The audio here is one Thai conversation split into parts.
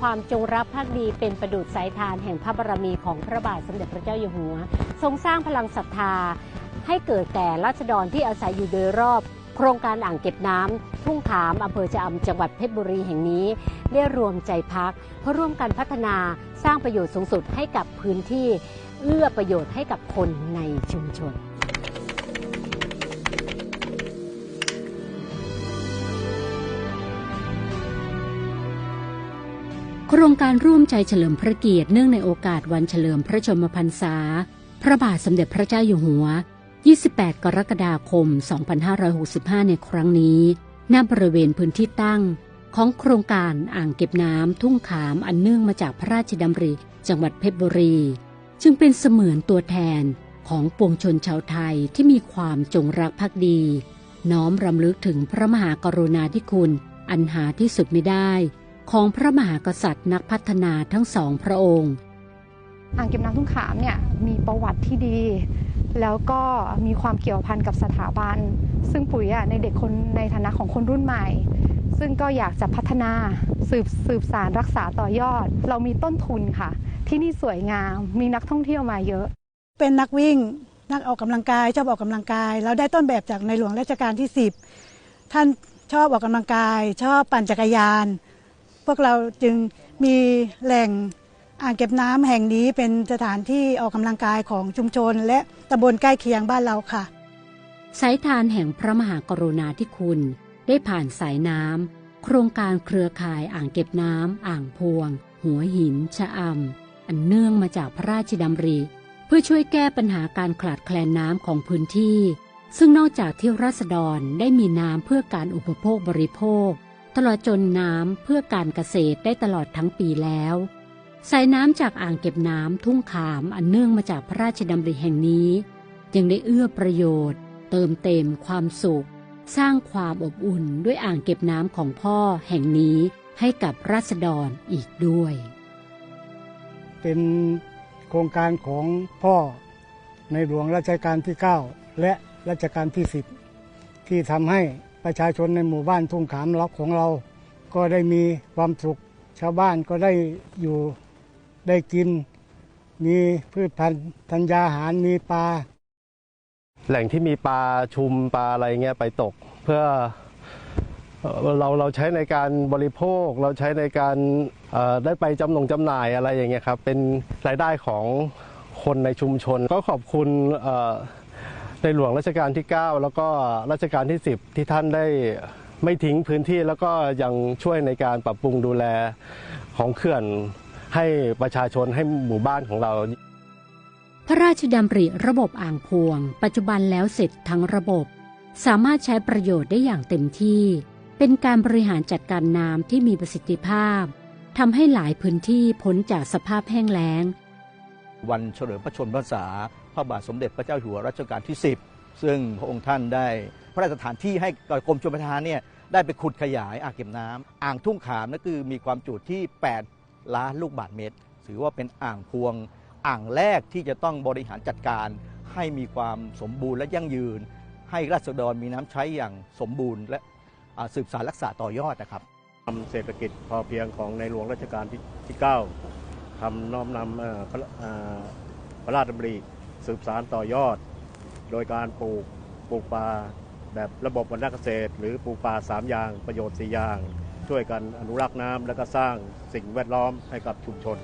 ความจงรักภักดีเป็นประดุจสายทานแห่งพระบารมีของพระบาทสมเด็จพระเจ้าอยู่หัว ทรงสร้างพลังศรัทธา ให้เกิดแก่ราษฎรที่อาศัยอยู่โดยรอบโครงการอ่างเก็บน้ำทุ่งขามอำเภอชะอำจังหวัดเพชรบุรีแห่งนี้ ได้รวมใจพัก เพื่อร่วมกันพัฒนาสร้างประโยชน์สูงสุดให้กับพื้นที่ เอื้อประโยชน์ให้กับคนในชุมชน โครงการร่วมใจเฉลิมพระเกียรติเนื่องในโอกาสวันเฉลิมพระชนมพรรษา พระบาทสมเด็จพระเจ้าอยู่หัว 28 กรกฎาคม 2565 ในครั้งนี้ณบริเวณพื้นที่ตั้ง ของโครงการอ่างเก็บน้ำทุ่งขามอันเนื่องมาจากพระราชดำริ จังหวัดเพชรบุรี จึงเป็นเสมือนตัวแทนของปวงชนชาวไทยที่มีความจงรักภักดี น้อมรำลึกถึงพระมหากรุณาธิคุณอันหาที่สุดไม่ได้ ของพระมหากษัตริย์นักพัฒนาทั้งสองพระองค์อ่างเก็บน้ำทุ่งขามเนี่ยมีประวัติที่ดี แล้วก็มีความเกี่ยวพันกับสถาบัน ซึ่งปุ๋ยอะในเด็กคนในฐานะของคนรุ่นใหม่ ซึ่งก็อยากจะพัฒนาสืบสืบสารรักษาต่อยอด เรามีต้นทุนค่ะ ที่นี่สวยงามมีนักท่องเที่ยวมาเยอะ เป็นนักวิ่งนักออกกำลังกายชอบออกกำลังกาย เราได้ต้นแบบจากในหลวงรัชกาลที่ 10 ท่านชอบออกกำลังกาย ชอบปั่นจักรยานพ วกเราจึงมีแหล่งอ่างเก็บน้ำแห่งนี้เป็นสถานที่ออกกำลังกายของชุมชน และตำบลใกล้เคียงบ้านเราค่ะ สายทานแห่งพระมหากรุณาธิคุณ ได้ผ่านสายน้ำโครงการเครือข่ายอ่างเก็บน้ำอ่างพวง หัวหิน ชะอำอันเนื่องมาจากพระราชดำริ เพื่อช่วยแก้ปัญหาการขาดแคลนน้ำของพื้นที่ ซึ่งนอกจากที่ราษฎรได้มีน้ำเพื่อการอุปโภคบริโภค ลอดจนน้ำเพื่อการเกษตรได้ตลอดทั้งปีแล้ว สายน้ำจากอ่างเก็บน้ำทุ่งขามอันเนื่องมาจากพระราชดำริแห่งนี้ ยังได้เอื้อประโยชน์ เติมเต็มความสุข สร้างความอบอุ่นด้วยอ่างเก็บน้ำของพ่อแห่งนี้ให้กับราษฎรอีกด้วย เป็นโครงการของพ่อในหลวงรัชกาลที่ 9 และรัชกาลที่ 10 ที่ทำให้ ประชาชนในหมู่บ้านทุ่งขามล็อกของเรา ก็ได้มีความสุข ชาวบ้านก็ได้อยู่ได้กิน มีพืชพันธุ์ธัญญาหารมีปลา แหล่งที่มีปลาชุมปลาอะไรเงี้ยไปตกเพื่อเราเราใช้ในการบริโภค เราใช้ในการได้ไปจำหนงจำหน่ายอะไรอย่างเงี้ยครับเป็นรายได้ของคนในชุมชน ก็ขอบคุณ ในหลวงรัชกาลที่ 9 แล้วก็รัชกาลที่ 10 ที่ท่านได้ไม่ทิ้งพื้นที่แล้วก็ยังช่วยในการปรับปรุงดูแลของเขื่อนให้ประชาชนให้หมู่บ้านของเรา พระราชดำริระบบอ่างพวง ปัจจุบันแล้วเสร็จทั้งระบบ สามารถใช้ประโยชน์ได้อย่างเต็มที่ เป็นการบริหารจัดการน้ำที่มีประสิทธิภาพทำให้หลายพื้นที่พ้นจากสภาพแห้งแล้ง วันเฉลิมพระชนมพรรษา พระบาทสมเด็จพระเจ้าอยู่หัวรัชกาลที่ 10 ซึ่งพระองค์ท่านได้พระราชทานที่ให้กรมชลประทานเนี่ยได้ไปขุดขยายอ่างเก็บน้ำอ่างทุ่งขามนั่นคือมีความจุที่ 8 ล้านลูกบาศก์เมตร ถือว่าเป็นอ่างพวง อ่างแรกที่จะต้องบริหารจัดการ ให้มีความสมบูรณ์และยั่งยืน ให้ราษฎรมีน้ำใช้อย่างสมบูรณ์ และสืบสารรักษาต่อยอดนะครับทำเศรษฐกิจพอเพียงของในหลวงรัชกาลที่ที่9ทำน้อมนำพระเอ่อพระราชดำริ สืบสารต่อยอด โดยการปลูกปลูกป่าแบบระบบวรรณเกษตร หรือปลูกป่าสามอย่าง ประโยชน์สี่อย่าง ช่วยกันอนุรักษ์น้ำและก็สร้างสิ่งแวดล้อมให้กับชุมชน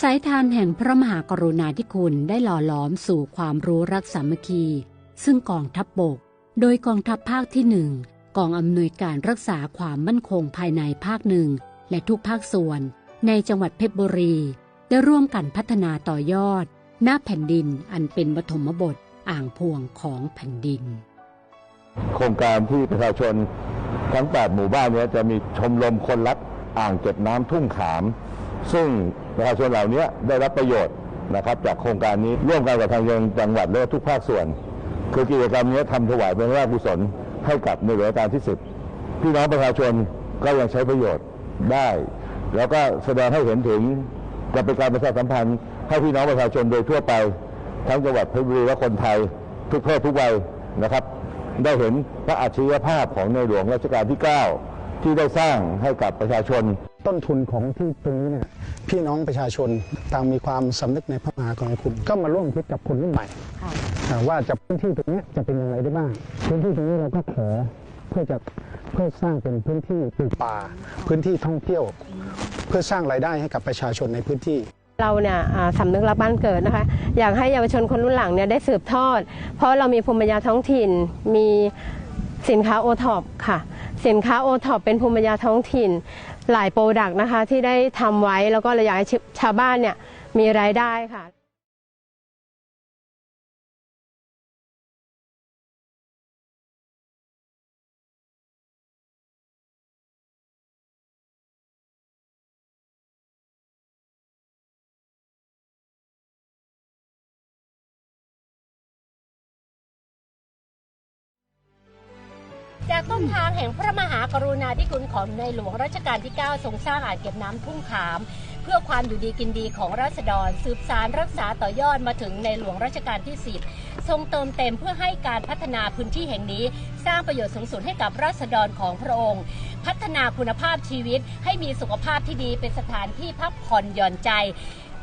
สายทานแห่งพระมหากรุณาธิคุณได้หล่อหลอมสู่ความรู้รักสามัคคี ซึ่งกองทัพบบก โดยกองทัพภาคที่หนึ่งกองอำนวยการรักษาความมั่นคงภายในภาคหนึ่งและทุกภาคส่วน ในจังหวัดเพชรบุรี ได้ร่วมกันพัฒนาต่อยอด หน้าแผ่นดินอันเป็นปฐมบทอ่างพวงของแผ่นดิน โครงการที่ประชาชนทั้ง 8 หมู่บ้านนี้จะมีชมรมคนรักอ่างเก็บน้ำทุ่งขาม ซึ่งประชาชนเหล่านี้ได้รับประโยชน์นะครับจากโครงการนี้ร่วมกันกับทางยังจังหวัดและทุกภาคส่วน คือกิจกรรมนี้ทำถวายเป็นพระราชกุศลให้กับในหลวงรัชกาลที่10พี่น้องประชาชนก็ยังใช้ประโยชน์ได้ แล้วก็แสดงให้เห็นถึง จะเป็นการประชาสัมพันธ์ให้พี่น้องประชาชนโดยทั่วไป ทั้งจังหวัดเพชรบุรีและคนไทยทุกเพศทุกวัยนะครับ ได้เห็นพระอัจฉริยภาพของในหลวงรัชกาลที่ 9 ที่ได้สร้างให้กับประชาชน ต้นทุนของที่ตรงนี้เนี่ยพี่น้องประชาชนต่างมีความสำนึกในพระมหากรุณาธิคุณก็มาร่วมคิดกับคนรุ่นใหม่อ่าว่าจะพื้นที่ตรงนี้จะเป็นอย่างไรได้บ้าง พื้นที่ตรงนี้เราก็ขอเพื่อจะเพื่อสร้างเป็นพื้นที่ปลูกป่า พื้นที่ท่องเที่ยว เพื่อสร้างรายได้ให้กับประชาชนในพื้นที่ เราเนี่ยสำนึกรักบ้านเกิดนะคะ อยากให้เยาวชนคนรุ่นหลังเนี่ยได้สืบทอด เพราะเรามีภูมิปัญญาท้องถิ่นมีสินค้าโอท็อปค่ะ สินค้าโอท็อปเป็นภูมิปัญญาท้องถิ่น หลายโปรดักต์นะคะที่ได้ทำไว้แล้วก็เราอยากให้ชาวบ้านเนี่ยมีรายได้ค่ะ จากต้นทางแห่งพระมหากรุณาธิคุณของในหลวงรัชกาลที่ 9 ทรงสร้างอ่างเก็บน้ำทุ่งขาม เพื่อความอยู่ดีกินดีของราษฎร สืบสารรักษาต่อยอดมาถึงในหลวงรัชกาลที่ 10 ทรงเติมเต็มเพื่อให้การพัฒนาพื้นที่แห่งนี้ สร้างประโยชน์สูงสุดให้กับราษฎรของพระองค์ พัฒนาคุณภาพชีวิตให้มีสุขภาพที่ดีเป็นสถานที่พักผ่อนหย่อนใจ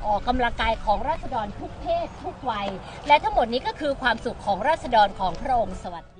ออกกำลังกายของราษฎรทุกเพศทุกวัย และทั้งหมดนี้ก็คือความสุขของราษฎรของพระองค์สวัสดี